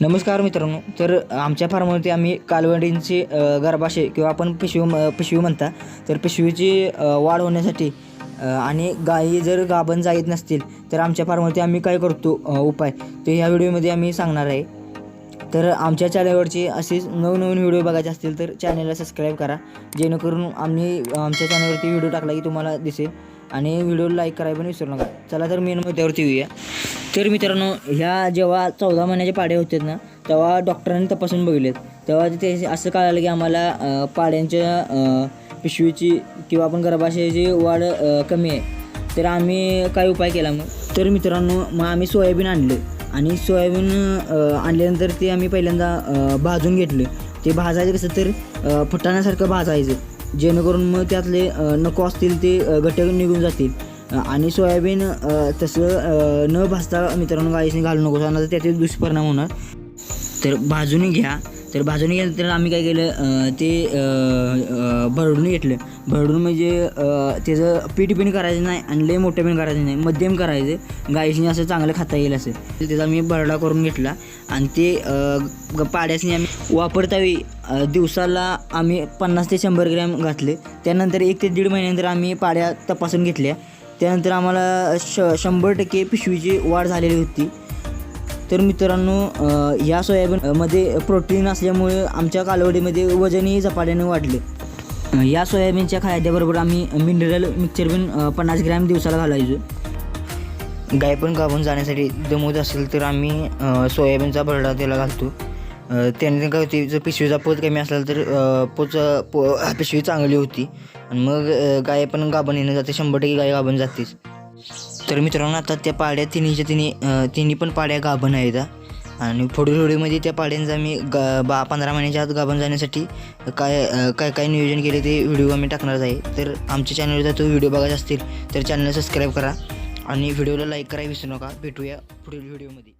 नमस्कार मित्रांनो तर आमच्या फार्मवरती आम्ही कालवडींची गर्भाशय किंवा आपण पिशवी म- पिशवी म्हणता तर पिशवीची वाढ होण्यासाठी आणि गायी जर गाभण जाईत नसतील तर आमच्या फार्मवरती आम्ही काय करतो उपाय? ते ह्या व्हिडिओमध्ये आम्ही सांगणार आहे. तर आमच्या चॅनलवरची असेच नवनवीन व्हिडिओ बघायचे असतील तर चॅनलला सबस्क्राईब करा. जेणेकरून आम्ही आमच्या चॅनलवरती व्हिडिओ टाकला की तुम्हाला दिसेल. आणि व्हिडिओ लाईक करायला पण विसरू नका. चला तर मेन मुद्द्यावरती येऊया. तर मित्रांनो ह्या जेव्हा चौदा महिन्याचे पाडे होते ना तेव्हा डॉक्टरांनी तपासून बघितलेत. तेव्हा ते असं कळालं की आम्हाला पाड्यांच्या पिशवीची किंवा आपण गर्भाशयाची वाढ कमी आहे. तर आम्ही काय उपाय केला मग. तर मित्रांनो मग आम्ही सोयाबीन आणलं. आणि सोयाबीन आणल्यानंतर ते आम्ही पहिल्यांदा भाजून घेतलं. ते भाजायचं कसं तर फुटाण्यासारखं भाजायचं. जेणेकरून मग त्यातले नको असतील ते घटक निघून जातील. आणि सोयाबीन तसं न भाजता मित्रांनो गाईसने घालू नको तर त्याचे दुष्परिणाम होणार. तर भाजून घ्या. तर भाजून घेतल्यानंतर आम्ही काय केलं ते भरडून घेतलं. भरडून म्हणजे त्याचं पीठ पण करायचं नाही आणि लय मोठं पण करायचं नाही मध्यम करायचं. गाईशनी असं चांगलं खाता येईल असं. त्याचा आम्ही भरडा करून घेतला. आणि ते पाड्यासनी आम्ही वापरतावी दिवसाला आम्ही पन्नास ते शंभर ग्रॅम घातले. त्यानंतर एक ते दीड महिन्यानंतर आम्ही पाड्या तपासून घेतल्या. त्यानंतर आम्हाला श शंभर टक्के पिशवीची वाढ झालेली होती. तर मित्रांनो या सोयाबीनमध्ये प्रोटीन असल्यामुळे आमच्या कालवडीमध्ये वजनही झपाट्याने वाढले. या सोयाबीनच्या खाद्याबरोबर आम्ही मिनरल मिक्सर पण पन्नास ग्रॅम दिवसाला घालायचो. गाय पण गाभून जाण्यासाठी दमूत असेल तर आम्ही सोयाबीनचा भरडा त्याला घालतो. त्याने काय होते जर पिशवीचा पोत कमी असला तर पोच पो पिशवी चांगली होती. आणि मग गाय पण गाभण येणं जाते. शंभर टक्के गाय गाभण जातेच. तर मित्रांनो आता त्या पाड्या तिन्हीच्या तिन्ही तिन्ही पण पाड्या गाभण आहेत आणि पुढील व्हिडिओमध्ये त्या पाड्यांचा मी गा बा पंधरा महिन्याच्या आत गाभण जाण्यासाठी काय काय काय नियोजन केले ते व्हिडिओ आम्ही टाकणार आहे. तर आमच्या चॅनलवर जर तो व्हिडिओ बघायचा असतील तर चॅनलला सबस्क्राईब करा. आणि व्हिडिओला लाईक करायला विसरू नका. भेटूया पुढील व्हिडिओमध्ये.